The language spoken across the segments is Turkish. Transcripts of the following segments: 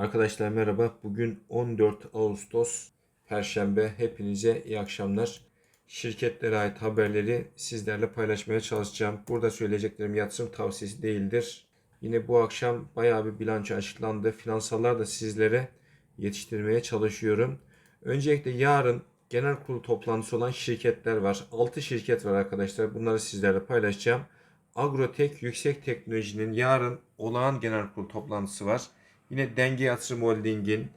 Arkadaşlar merhaba. Bugün 14 Ağustos Perşembe. Hepinize iyi akşamlar. Şirketlere ait haberleri sizlerle paylaşmaya çalışacağım. Burada söyleyeceklerim yatırım tavsiyesi değildir. Yine bu akşam bayağı bir bilanço açıklandı. Finansallar da sizlere yetiştirmeye çalışıyorum. Öncelikle yarın genel kurul toplantısı olan şirketler var. 6 şirket var arkadaşlar. Bunları sizlerle paylaşacağım. Agrotek Yüksek Teknoloji'nin yarın olağan genel kurul toplantısı var. Yine Denge Yatırım Holding'in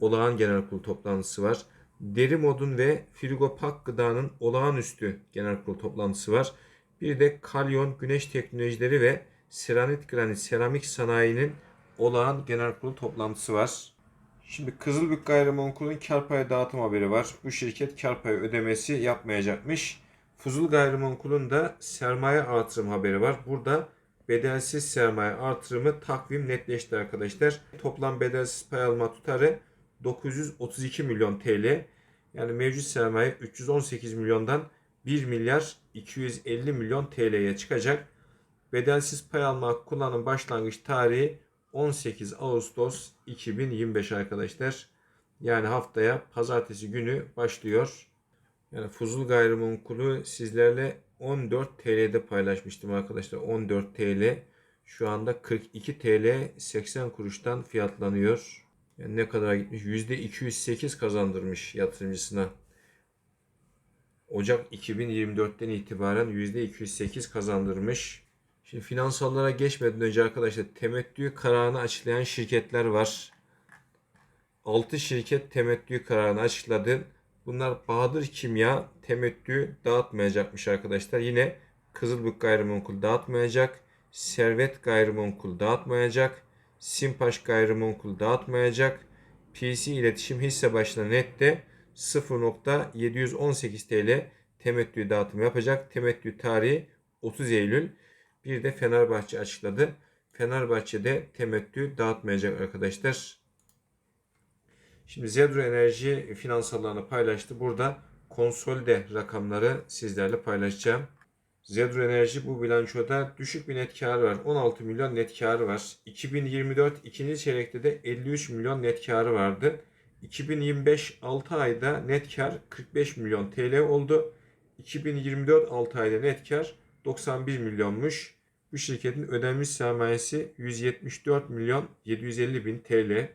olağan genel kurul toplantısı var. Deri Mod'un ve Frigopak Gıda'nın olağanüstü genel kurul toplantısı var. Bir de Kalyon Güneş Teknolojileri ve Seranit Granit Seramik Sanayi'nin olağan genel kurul toplantısı var. Şimdi Kızılbük Gayrimenkul'ün kar payı dağıtım haberi var. Bu şirket kar payı ödemesi yapmayacakmış. Fuzul Gayrimenkul'ün de sermaye artırım haberi var. Burada bedelsiz sermaye artırımı takvim netleşti arkadaşlar. Toplam bedelsiz pay alma tutarı 932 milyon TL. Yani mevcut sermaye 318 milyondan 1 milyar 250 milyon TL'ye çıkacak. Bedelsiz pay alma kullanım başlangıç tarihi 18 Ağustos 2025 arkadaşlar. Yani haftaya pazartesi günü başlıyor. Yani Fuzul Gayrimenkul'ü sizlerle 14 TL'de paylaşmıştım arkadaşlar. 14 TL şu anda 42 TL 80 kuruştan fiyatlanıyor. Yani ne kadar gitmiş? %208 kazandırmış yatırımcısına. Ocak 2024'ten itibaren %208 kazandırmış. Şimdi finansallara geçmeden önce arkadaşlar temettü kararını açıklayan şirketler var. 6 şirket temettü kararını açıkladı. Bunlar Bahadır Kimya temettü dağıtmayacakmış arkadaşlar. Yine Kızılbük Gayrimenkul dağıtmayacak. Servet Gayrimenkul dağıtmayacak. Simpaş Gayrimenkul dağıtmayacak. PC İletişim hisse başına nette 0.718 TL temettü dağıtımı yapacak. Temettü tarihi 30 Eylül. Bir de Fenerbahçe açıkladı. Fenerbahçe'de temettü dağıtmayacak arkadaşlar. Şimdi Zedro Enerji finansallarını paylaştı. Burada konsolide rakamları sizlerle paylaşacağım. Zedro Enerji bu bilançoda düşük bir net karı var. 16 milyon net karı var. 2024 ikinci çeyrekte de 53 milyon net karı vardı. 2025 6 ayda net kar 45 milyon TL oldu. 2024 6 ayda net kar 91 milyonmuş. Bu şirketin ödenmiş sermayesi 174 milyon 750 bin TL.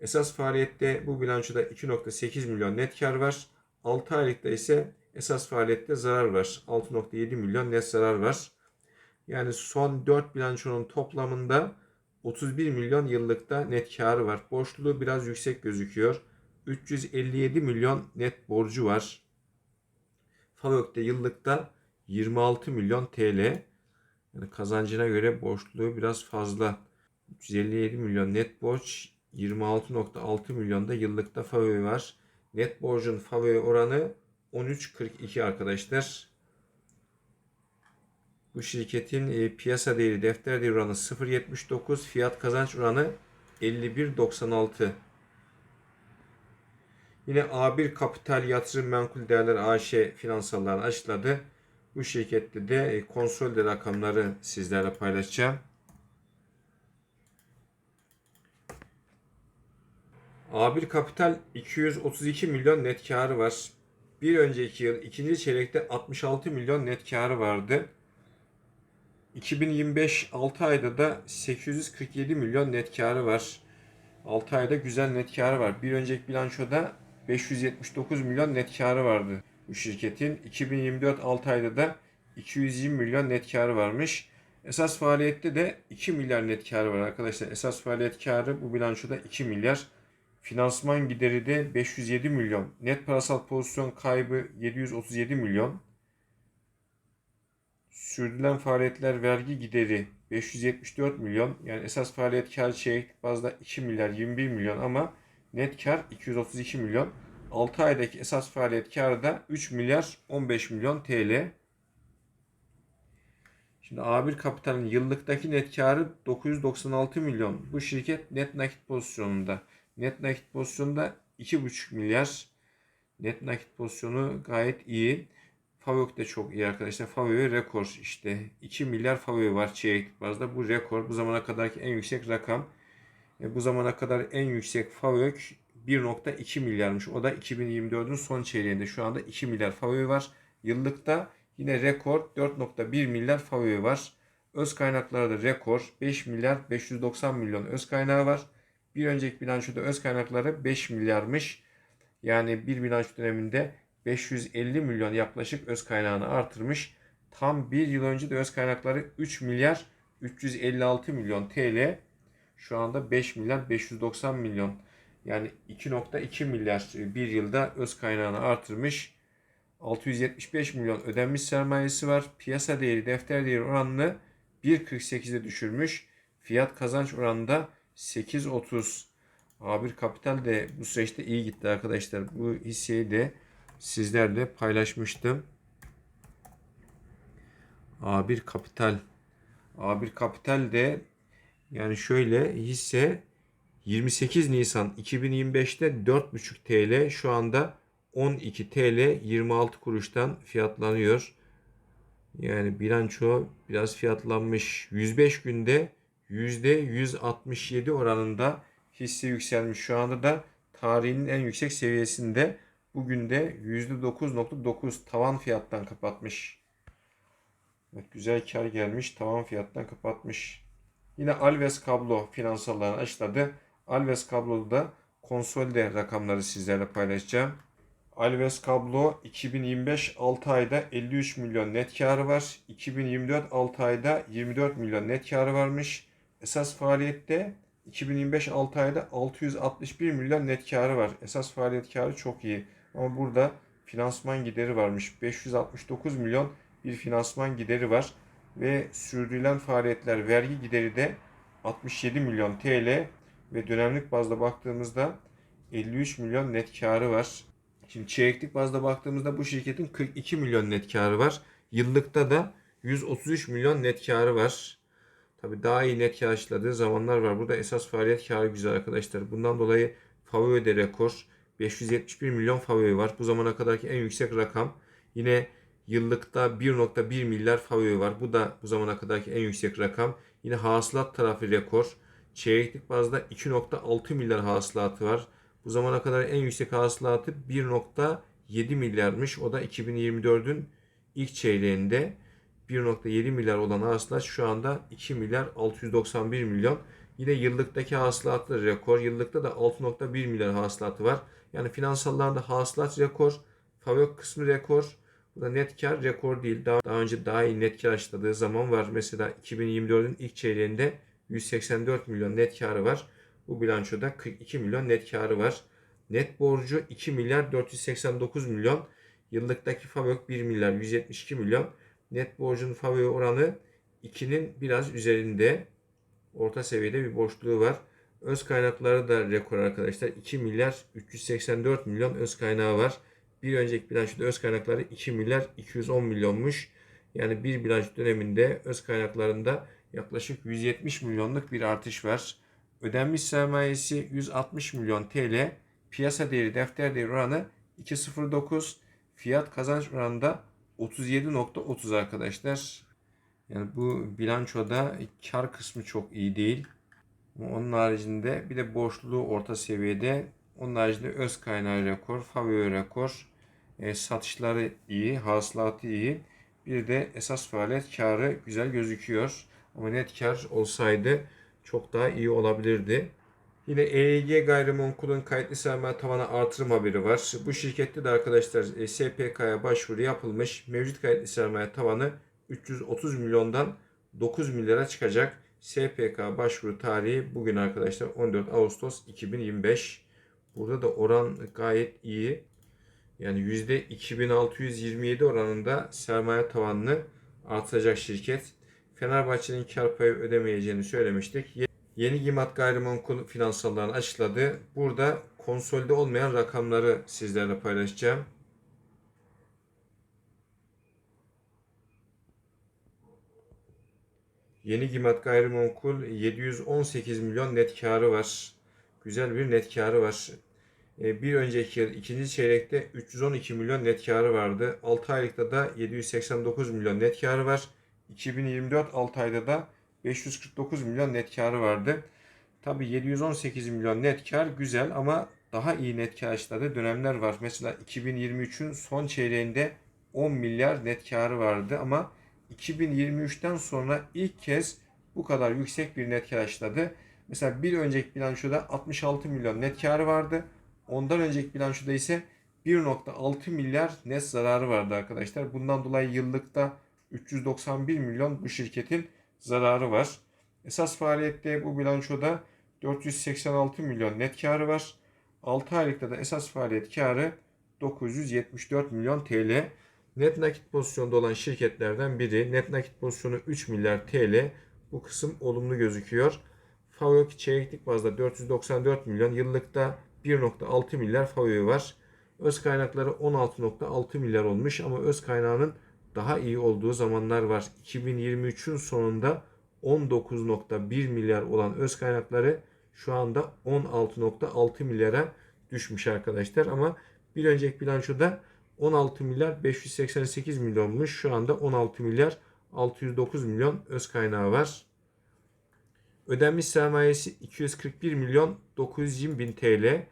Esas faaliyette bu bilançoda 2.8 milyon net kar var. 6 aylıkta ise esas faaliyette zarar var. 6.7 milyon net zarar var. Yani son 4 bilançonun toplamında 31 milyon yıllıkta net karı var. Borçluluğu biraz yüksek gözüküyor. 357 milyon net borcu var. Favök'te yıllıkta 26 milyon TL. Yani kazancına göre borçluluğu biraz fazla. 357 milyon net borç 26.6 milyonda yıllıkta favori var. Net borcun favori oranı 13.42 arkadaşlar. Bu şirketin e, piyasa değeri defter değeri oranı 0.79 fiyat kazanç oranı 51.96 Yine A1 Kapital Yatırım Menkul Değerler AŞ finansallarını açıkladı. Bu şirkette de e, konsolde rakamları sizlerle paylaşacağım. A1 Kapital 232 milyon net karı var. Bir önceki yıl ikinci çeyrekte 66 milyon net karı vardı. 2025 6 ayda da 847 milyon net karı var. 6 ayda güzel net karı var. Bir önceki bilançoda 579 milyon net karı vardı bu şirketin. 2024 6 ayda da 220 milyon net karı varmış. Esas faaliyette de 2 milyar net karı var arkadaşlar. Esas faaliyet karı bu bilançoda 2 milyar. Finansman gideri de 507 milyon. Net parasal pozisyon kaybı 737 milyon. Sürdürülen faaliyetler vergi gideri 574 milyon. Yani esas faaliyet kar çeyrek bazda 2 milyar 21 milyon ama net kar 232 milyon. 6 aydaki esas faaliyet karı da 3 milyar 15 milyon TL. Şimdi A1 Kapital'in yıllıktaki net karı 996 milyon. Bu şirket net nakit pozisyonunda. Net nakit pozisyonda 2,5 milyar. Net nakit pozisyonu gayet iyi. Favök de çok iyi arkadaşlar. Favök rekor işte. 2 milyar Favök var çeyreklik bazda. Bu rekor. Bu zamana kadarki en yüksek rakam. E, bu zamana kadar en yüksek FAVÖK 1.2 milyarmış. O da 2024'ün son çeyreğinde. Şu anda 2 milyar FAVÖK var. Yıllıkta yine rekor 4.1 milyar FAVÖK var. Öz kaynaklarda rekor 5 milyar 590 milyon öz kaynağı var. Bir önceki bilançoda öz kaynakları 5 milyarmış. Yani bir bilanço döneminde 550 milyon yaklaşık öz kaynağını artırmış. Tam bir yıl önce de öz kaynakları 3 milyar 356 milyon TL. Şu anda 5 milyar 590 milyon. Yani 2.2 milyar bir yılda öz kaynağını artırmış. 675 milyon ödenmiş sermayesi var. Piyasa değeri, defter değeri oranını 1.48'e düşürmüş. Fiyat kazanç oranında 8.30. A1 Kapital de bu süreçte iyi gitti arkadaşlar. Bu hisseyi de sizlerle paylaşmıştım. A1 Kapital A1 Kapital de yani şöyle hisse 28 Nisan 2025'te 4.5 TL şu anda 12 TL 26 kuruştan fiyatlanıyor. Yani bilanço biraz fiyatlanmış. 105 günde %167 oranında hisse yükselmiş. Şu anda da tarihinin en yüksek seviyesinde. Bugün de %9.9 tavan fiyattan kapatmış. Evet, güzel kar gelmiş. Tavan fiyattan kapatmış. Yine Alves Kablo finansallarını açıkladı. Alves Kablo'da konsolide rakamları sizlerle paylaşacağım. Alves Kablo 2025 6 ayda 53 milyon net karı var. 2024 6 ayda 24 milyon net karı varmış. Esas faaliyette 2025 6 ayda 661 milyon net karı var. Esas faaliyet karı çok iyi. Ama burada finansman gideri varmış. 569 milyon bir finansman gideri var. Ve sürdürülen faaliyetler vergi gideri de 67 milyon TL ve dönemlik bazda baktığımızda 53 milyon net karı var. Şimdi çeyreklik bazda baktığımızda bu şirketin 42 milyon net karı var. Yıllıkta da 133 milyon net karı var. Tabi daha iyi net kar açıkladığı zamanlar var. Burada esas faaliyet karı güzel arkadaşlar. Bundan dolayı Favö'de rekor. 571 milyon Favö var. Bu zamana kadarki en yüksek rakam. Yine yıllıkta 1.1 milyar Favö var. Bu da bu zamana kadarki en yüksek rakam. Yine hasılat tarafı rekor. Çeyreklik bazda 2.6 milyar hasılatı var. Bu zamana kadar en yüksek hasılatı 1.7 milyarmış. O da 2024'ün ilk çeyreğinde 1.7 milyar olan hasılat şu anda 2 milyar 691 milyon. Yine yıllıktaki hasılatı rekor. Yıllıkta da 6.1 milyar hasılatı var. Yani finansallarda hasılat rekor. Favök kısmı rekor. Bu da net kar rekor değil. Daha, daha önce daha iyi net kar açıkladığı zaman var. Mesela 2024'ün ilk çeyreğinde 184 milyon net karı var. Bu bilançoda 42 milyon net karı var. Net borcu 2 milyar 489 milyon. Yıllıktaki FAVÖK 1 milyar 172 milyon. Net borcun FAVÖK oranı 2'nin biraz üzerinde. Orta seviyede bir boşluğu var. Öz kaynakları da rekor arkadaşlar. 2 milyar 384 milyon öz kaynağı var. Bir önceki bilançoda öz kaynakları 2 milyar 210 milyonmuş. Yani bir bilanço döneminde öz kaynaklarında yaklaşık 170 milyonluk bir artış var. Ödenmiş sermayesi 160 milyon TL. Piyasa değeri defter değeri oranı 2.09. Fiyat kazanç oranında 37.30 arkadaşlar. Yani bu bilançoda kar kısmı çok iyi değil. Onun haricinde bir de borçluluğu orta seviyede. Onun haricinde öz kaynağı rekor, favori rekor. E, satışları iyi, hasılatı iyi. Bir de esas faaliyet karı güzel gözüküyor. Ama net kar olsaydı çok daha iyi olabilirdi. Yine EEG gayrimenkulün kayıtlı sermaye tavanı artırım haberi var. Bu şirkette de arkadaşlar e, SPK'ya başvuru yapılmış. Mevcut kayıtlı sermaye tavanı 330 milyondan 9 milyara çıkacak. SPK başvuru tarihi bugün arkadaşlar 14 Ağustos 2025. Burada da oran gayet iyi. Yani %2627 oranında sermaye tavanını artıracak şirket. Fenerbahçe'nin kar payı ödemeyeceğini söylemiştik. Yeni Gimat Gayrimenkul finansallarını açıkladı. Burada konsolide olmayan rakamları sizlerle paylaşacağım. Yeni Gimat Gayrimenkul 718 milyon net karı var. Güzel bir net karı var. E, bir önceki yıl ikinci çeyrekte 312 milyon net karı vardı. 6 aylıkta da 789 milyon net karı var. 2024 6 ayda da 549 milyon net karı vardı. Tabi 718 milyon net kar güzel ama daha iyi net kar açıkladığı dönemler var. Mesela 2023'ün son çeyreğinde 10 milyar net karı vardı ama 2023'ten sonra ilk kez bu kadar yüksek bir net kar açıkladı. Mesela bir önceki bilançoda 66 milyon net karı vardı. Ondan önceki bilançoda ise 1.6 milyar net zararı vardı arkadaşlar. Bundan dolayı yıllıkta 391 milyon bu şirketin zararı var. Esas faaliyette bu bilançoda 486 milyon net karı var. 6 aylıkta da esas faaliyet karı 974 milyon TL. Net nakit pozisyonda olan şirketlerden biri. Net nakit pozisyonu 3 milyar TL. Bu kısım olumlu gözüküyor. FAVÖK çeyreklik bazda 494 milyon, yıllıkta 1.6 milyar FAVÖ var. Öz kaynakları 16.6 milyar olmuş ama öz kaynağının daha iyi olduğu zamanlar var. 2023'ün sonunda 19.1 milyar olan öz kaynakları şu anda 16.6 milyara düşmüş arkadaşlar. Ama bir önceki bilançoda 16 milyar 588 milyonmuş. Şu anda 16 milyar 609 milyon öz kaynağı var. Ödenmiş sermayesi 241 milyon 920 bin TL.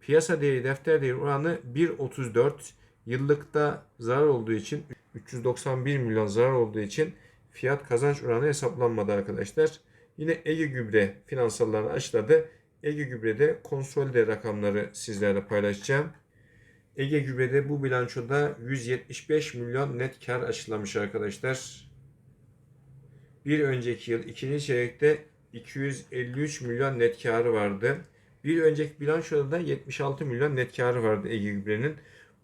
Piyasa değeri defter değeri oranı 1.34. Yıllıkta zarar olduğu için 391 milyon zarar olduğu için fiyat kazanç oranı hesaplanmadı arkadaşlar. Yine Ege Gübre finansallarını açıkladı. Ege Gübre'de konsolide rakamları sizlerle paylaşacağım. Ege Gübre'de bu bilançoda 175 milyon net kar açıklamış arkadaşlar. Bir önceki yıl ikinci çeyrekte 253 milyon net karı vardı. Bir önceki bilançoda da 76 milyon net karı vardı Ege Gübre'nin.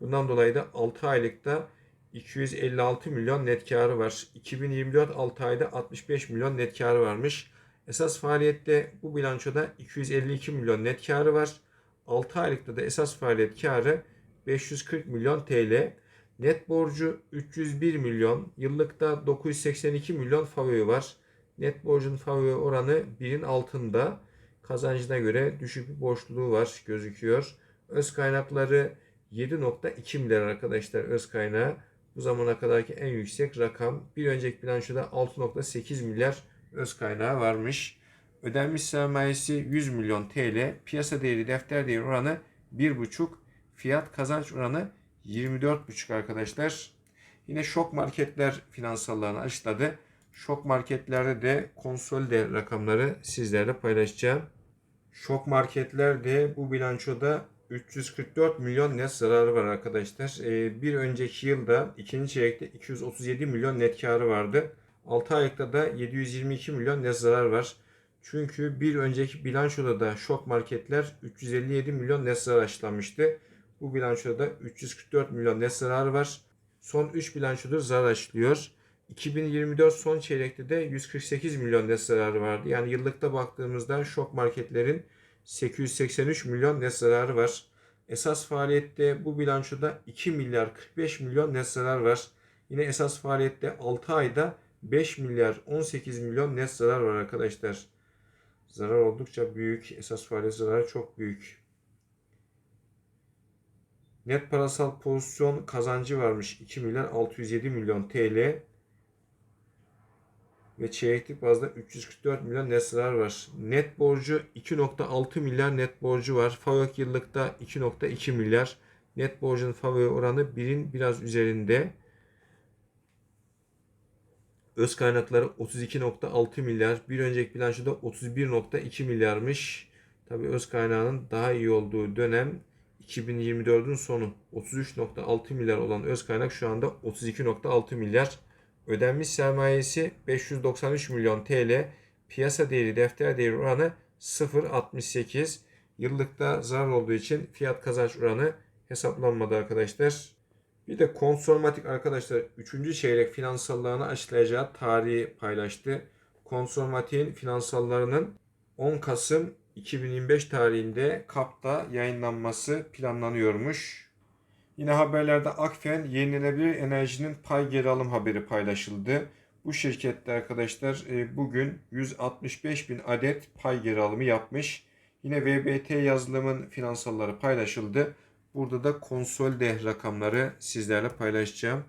Bundan dolayı da 6 aylıkta 256 milyon net karı var. 2024 6 ayda 65 milyon net karı varmış. Esas faaliyette bu bilançoda 252 milyon net karı var. 6 aylıkta da esas faaliyet karı 540 milyon TL. Net borcu 301 milyon. Yıllıkta 982 milyon favori var. Net borcun favori oranı 1'in altında. Kazancına göre düşük bir borçluluğu var gözüküyor. Öz kaynakları 7.2 milyar arkadaşlar öz kaynağı. Bu zamana kadarki en yüksek rakam. Bir önceki bilançoda 6.8 milyar öz kaynağı varmış. Ödenmiş sermayesi 100 milyon TL. Piyasa değeri defter değeri oranı 1.5. Fiyat kazanç oranı 24.5 arkadaşlar. Yine şok marketler finansallarını açıkladı. Şok marketlerde de konsolide rakamları sizlerle paylaşacağım. Şok marketlerde bu bilançoda 344 milyon net zararı var arkadaşlar. Ee, bir önceki yılda ikinci çeyrekte 237 milyon net karı vardı. 6 aylıkta da 722 milyon net zarar var. Çünkü bir önceki bilançoda da şok marketler 357 milyon net zarar açıklamıştı. Bu bilançoda da 344 milyon net zararı var. Son 3 bilançodur zarar açıklıyor. 2024 son çeyrekte de 148 milyon net zararı vardı. Yani yıllıkta baktığımızda şok marketlerin 883 milyon net zararı var. Esas faaliyette bu bilançoda 2 milyar 45 milyon net zarar var. Yine esas faaliyette 6 ayda 5 milyar 18 milyon net zarar var arkadaşlar. Zarar oldukça büyük. Esas faaliyet zararı çok büyük. Net parasal pozisyon kazancı varmış 2 milyar 607 milyon TL ve çeyreklik bazda 344 milyon net zarar var. Net borcu 2.6 milyar net borcu var. FAVÖK yıllıkta 2.2 milyar. Net borcun FAVÖK oranı 1'in biraz üzerinde. Öz kaynakları 32.6 milyar. Bir önceki bilançoda 31.2 milyarmış. Tabi öz kaynağının daha iyi olduğu dönem 2024'ün sonu 33.6 milyar olan öz kaynak şu anda 32.6 milyar. Ödenmiş sermayesi 593 milyon TL. Piyasa değeri defter değeri oranı 0.68. Yıllıkta zarar olduğu için fiyat kazanç oranı hesaplanmadı arkadaşlar. Bir de Konsormatik arkadaşlar 3. çeyrek finansallarını açıklayacağı tarihi paylaştı. Konsormatik'in finansallarının 10 Kasım 2025 tarihinde KAP'ta yayınlanması planlanıyormuş. Yine haberlerde Akfen yenilenebilir enerjinin pay geri alım haberi paylaşıldı. Bu şirkette arkadaşlar e, bugün 165 bin adet pay geri alımı yapmış. Yine VBT yazılımın finansalları paylaşıldı. Burada da konsolde rakamları sizlerle paylaşacağım.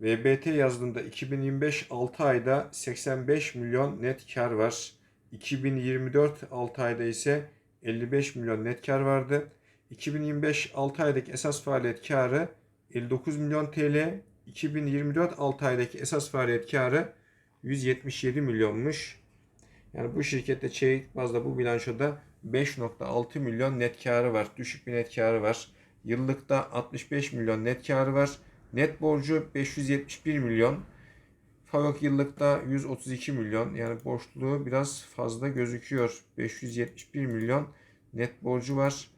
VBT yazdığında 2025 6 ayda 85 milyon net kar var. 2024 6 ayda ise 55 milyon net kar vardı. 2025 6 aydaki esas faaliyet karı 59 milyon TL. 2024 6 aydaki esas faaliyet karı 177 milyonmuş. Yani bu şirkette çeyrek bazda bu bilançoda 5.6 milyon net karı var. Düşük bir net karı var. Yıllıkta 65 milyon net karı var. Net borcu 571 milyon. Favok yıllıkta 132 milyon. Yani borçluğu biraz fazla gözüküyor. 571 milyon net borcu var.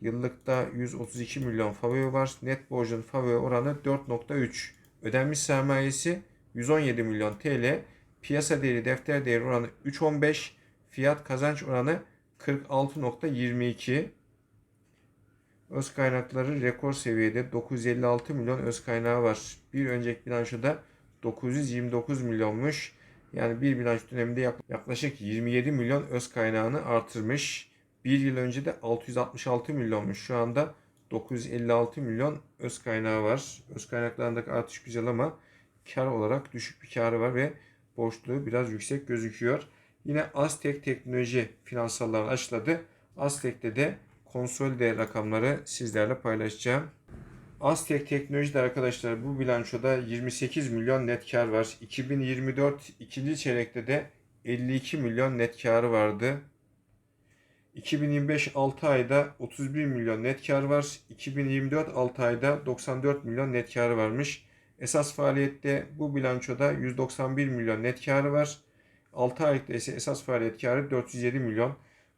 Yıllıkta 132 milyon favori var. Net borcun favori oranı 4.3. Ödenmiş sermayesi 117 milyon TL. Piyasa değeri defter değeri oranı 3.15. Fiyat kazanç oranı 46.22. Öz kaynakları rekor seviyede 956 milyon öz kaynağı var. Bir önceki bilançoda 929 milyonmuş. Yani bir bilanço döneminde yaklaşık 27 milyon öz kaynağını artırmış. Bir yıl önce de 666 milyonmuş. Şu anda 956 milyon öz kaynağı var. Öz kaynaklarındaki artış güzel ama kar olarak düşük bir karı var ve borçluğu biraz yüksek gözüküyor. Yine Aztek Teknoloji finansallarını açıkladı. Aztek'te de konsolide rakamları sizlerle paylaşacağım. Aztek Teknoloji'de arkadaşlar bu bilançoda 28 milyon net kar var. 2024 ikinci çeyrekte de 52 milyon net karı vardı. 2025 6 ayda 31 milyon net kar var. 2024 6 ayda 94 milyon net karı varmış. Esas faaliyette bu bilançoda 191 milyon net karı var. 6 aylıkta ise esas faaliyet karı 407 milyon.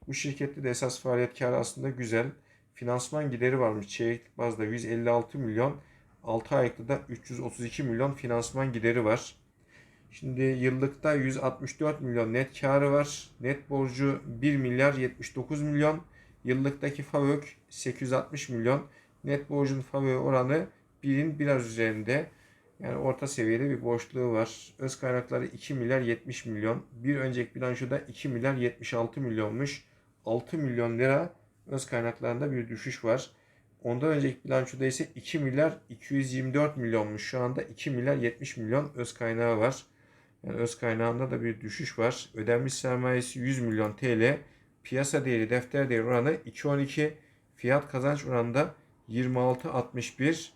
Bu şirkette de esas faaliyet karı aslında güzel. Finansman gideri varmış çeyrek bazda 156 milyon. 6 aylıkta da 332 milyon finansman gideri var. Şimdi yıllıkta 164 milyon net karı var. Net borcu 1 milyar 79 milyon. Yıllıktaki FAVÖK 860 milyon. Net borcun FAVÖK oranı 1'in biraz üzerinde. Yani orta seviyede bir boşluğu var. Öz kaynakları 2 milyar 70 milyon. Bir önceki bilançoda 2 milyar 76 milyonmuş. 6 milyon lira öz kaynaklarında bir düşüş var. Ondan önceki bilançoda ise 2 milyar 224 milyonmuş. Şu anda 2 milyar 70 milyon öz kaynağı var. Yani öz kaynağında da bir düşüş var. Ödenmiş sermayesi 100 milyon TL. Piyasa değeri defter değeri oranı 2.12. Fiyat kazanç oranında 26.61.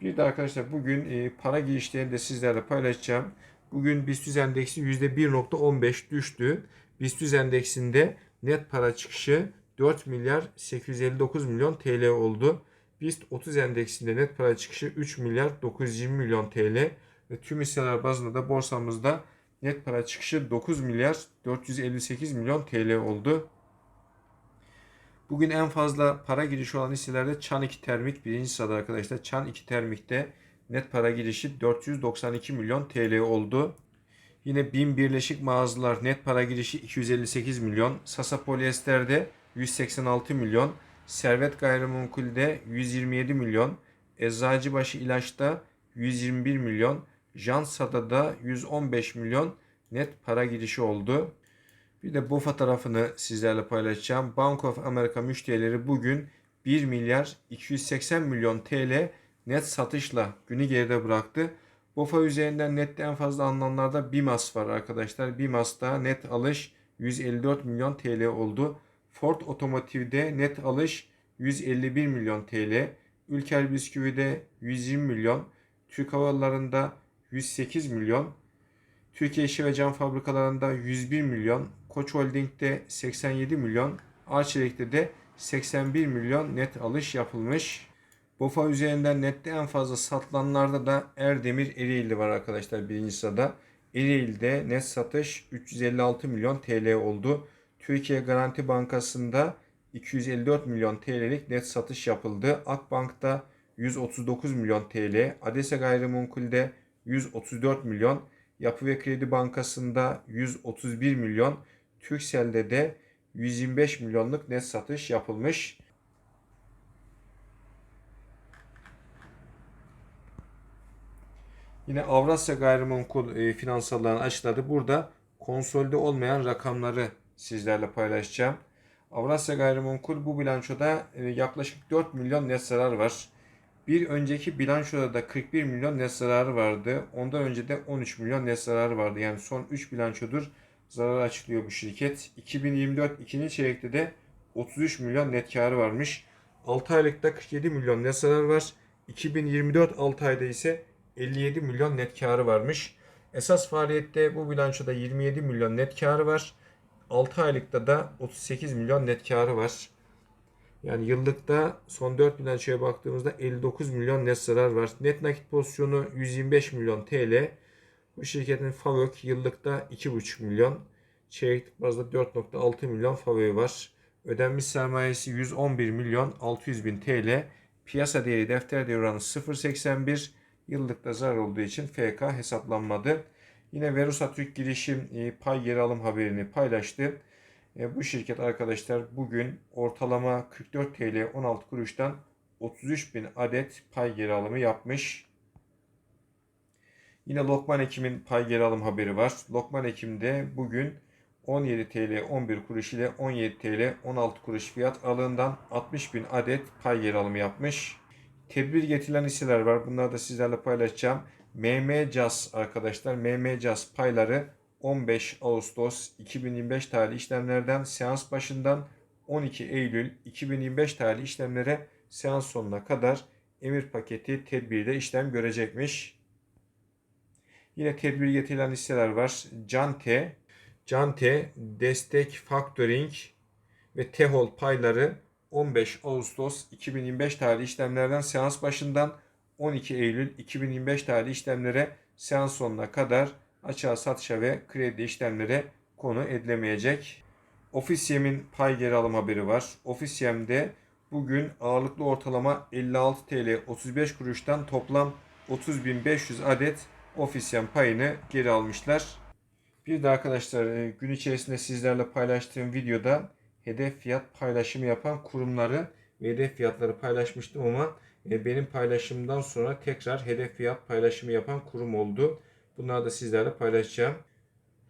Bir de arkadaşlar bugün e, para girişlerini de sizlerle paylaşacağım. Bugün BIST endeksi %1.15 düştü. BIST endeksinde net para çıkışı 4 milyar 859 milyon TL oldu. BIST 30 endeksinde net para çıkışı 3 milyar 920 milyon TL ve tüm hisseler bazında da borsamızda net para çıkışı 9 milyar 458 milyon TL oldu. Bugün en fazla para girişi olan hisselerde Çan 2 Termik birinci sırada arkadaşlar. Çan 2 Termik'te net para girişi 492 milyon TL oldu. Yine BİM Birleşik Mağazalar net para girişi 258 milyon. Sasa Polyester'de 186 milyon. Servet Gayrimenkul'de 127 milyon. Eczacıbaşı İlaç'ta 121 milyon. Jansa'da 115 milyon net para girişi oldu. Bir de BOFA tarafını sizlerle paylaşacağım. Bank of America müşterileri bugün 1 milyar 280 milyon TL net satışla günü geride bıraktı. BOFA üzerinden nette en fazla alınanlarda BIMAS var arkadaşlar. BIMAS'ta net alış 154 milyon TL oldu. Ford Otomotiv'de net alış 151 milyon TL. Ülker Bisküvi'de 120 milyon. Türk Hava Yolları'nda 108 milyon. Türkiye İşi ve Cam Fabrikalarında 101 milyon. Koç Holding'de 87 milyon. Arçelik'te de 81 milyon net alış yapılmış. BOFA üzerinden nette en fazla satılanlarda da Erdemir Ereğli var arkadaşlar birinci sırada. Ereğli'de net satış 356 milyon TL oldu. Türkiye Garanti Bankası'nda 254 milyon TL'lik net satış yapıldı. Akbank'ta 139 milyon TL, Adese Gayrimenkul'de 134 milyon, Yapı ve Kredi Bankası'nda 131 milyon, Türkcell'de de 125 milyonluk net satış yapılmış. Yine Avrasya Gayrimenkul e, finansallarını açıkladı. Burada konsolide olmayan rakamları sizlerle paylaşacağım. Avrasya Gayrimenkul bu bilançoda e, yaklaşık 4 milyon net zarar var. Bir önceki bilançoda da 41 milyon net zararı vardı. Ondan önce de 13 milyon net zararı vardı. Yani son 3 bilançodur zarar açıklıyor bu şirket. 2024 ikinci çeyrekte de 33 milyon net karı varmış. 6 aylıkta 47 milyon net zarar var. 2024 6 ayda ise 57 milyon net karı varmış. Esas faaliyette bu bilançoda 27 milyon net karı var. 6 aylıkta da 38 milyon net karı var. Yani yıllıkta son 4 bilançoya baktığımızda 59 milyon net zarar var. Net nakit pozisyonu 125 milyon TL. Bu şirketin FAVÖK yıllıkta 2,5 milyon. Çeyreklik bazda 4,6 milyon FAVÖK var. Ödenmiş sermayesi 111 milyon 600 bin TL. Piyasa değeri defter değeri oranı 0.81. Yıllıkta zarar olduğu için FK hesaplanmadı. Yine Verusa Türk girişim e, pay geri alım haberini paylaştı. E, Bu şirket arkadaşlar bugün ortalama 44 TL 16 kuruştan 33 bin adet pay geri alımı yapmış. Yine Lokman Ekim'in pay geri alım haberi var. Lokman Ekim'de bugün 17 TL 11 kuruş ile 17 TL 16 kuruş fiyat aralığından 60 bin adet pay geri alımı yapmış. Tedbir getirilen hisseler var. Bunları da sizlerle paylaşacağım. MM Cas arkadaşlar. MM Cas payları 15 Ağustos 2025 tarihli işlemlerden seans başından 12 Eylül 2025 tarihli işlemlere seans sonuna kadar emir paketi tedbirde işlem görecekmiş. Yine tedbir getirilen hisseler var. Cante, Cante, Destek Factoring ve Tehol payları 15 Ağustos 2025 tarihli işlemlerden seans başından 12 Eylül 2025 tarihli işlemlere seans sonuna kadar açığa satışa ve kredi işlemlere konu edilemeyecek. Ofisyem'in pay geri alım haberi var. Ofisyem'de bugün ağırlıklı ortalama 56 TL 35 kuruştan toplam 30.500 adet Ofisyem payını geri almışlar. Bir de arkadaşlar e, gün içerisinde sizlerle paylaştığım videoda hedef fiyat paylaşımı yapan kurumları ve hedef fiyatları paylaşmıştım ama benim paylaşımdan sonra tekrar hedef fiyat paylaşımı yapan kurum oldu. Bunları da sizlerle paylaşacağım.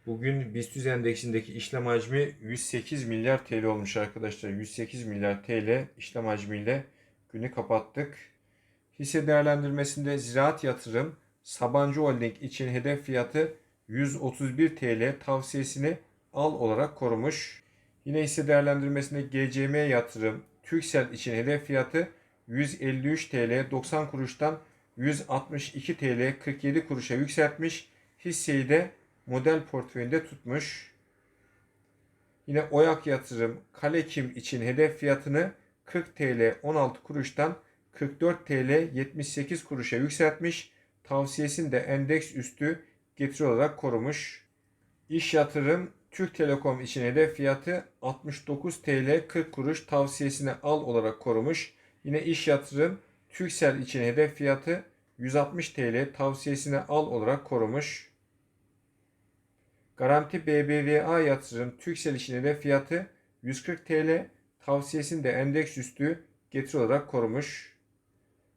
Bugün BIST endeksindeki işlem hacmi 108 milyar TL olmuş arkadaşlar. 108 milyar TL işlem hacmiyle günü kapattık. Hisse değerlendirmesinde ziraat yatırım Sabancı Holding için hedef fiyatı 131 TL tavsiyesini al olarak korumuş. Yine hisse değerlendirmesinde GCM yatırım Türksel için hedef fiyatı 153 TL 90 kuruştan 162 TL 47 kuruşa yükseltmiş. Hisseyi de model portföyünde tutmuş. Yine Oyak Yatırım Kalekim için hedef fiyatını 40 TL 16 kuruştan 44 TL 78 kuruşa yükseltmiş. Tavsiyesini de endeks üstü getiri olarak korumuş. İş Yatırım Türk Telekom için hedef fiyatı 69 TL 40 kuruş tavsiyesini al olarak korumuş. Yine iş yatırım Türksel için hedef fiyatı 160 TL tavsiyesini al olarak korumuş. Garanti BBVA yatırım Türksel için hedef fiyatı 140 TL tavsiyesini de endeks üstü getiri olarak korumuş.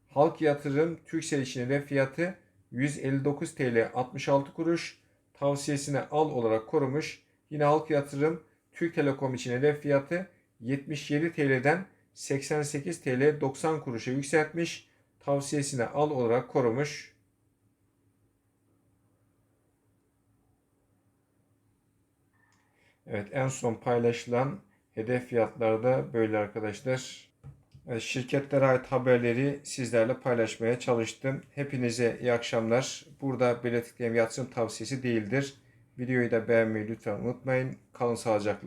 Halk yatırım Türksel için hedef fiyatı 159 TL 66 kuruş tavsiyesini al olarak korumuş. Yine halk yatırım Türk Telekom için hedef fiyatı 77 TL'den 88 TL 90 kuruşa yükseltmiş. Tavsiyesini al olarak korumuş. Evet en son paylaşılan hedef fiyatları da böyle arkadaşlar. Şirketlere ait haberleri sizlerle paylaşmaya çalıştım. Hepinize iyi akşamlar. Burada belirttiklerim yatırım tavsiyesi değildir. Videoyu da beğenmeyi lütfen unutmayın. Kalın sağlıcakla.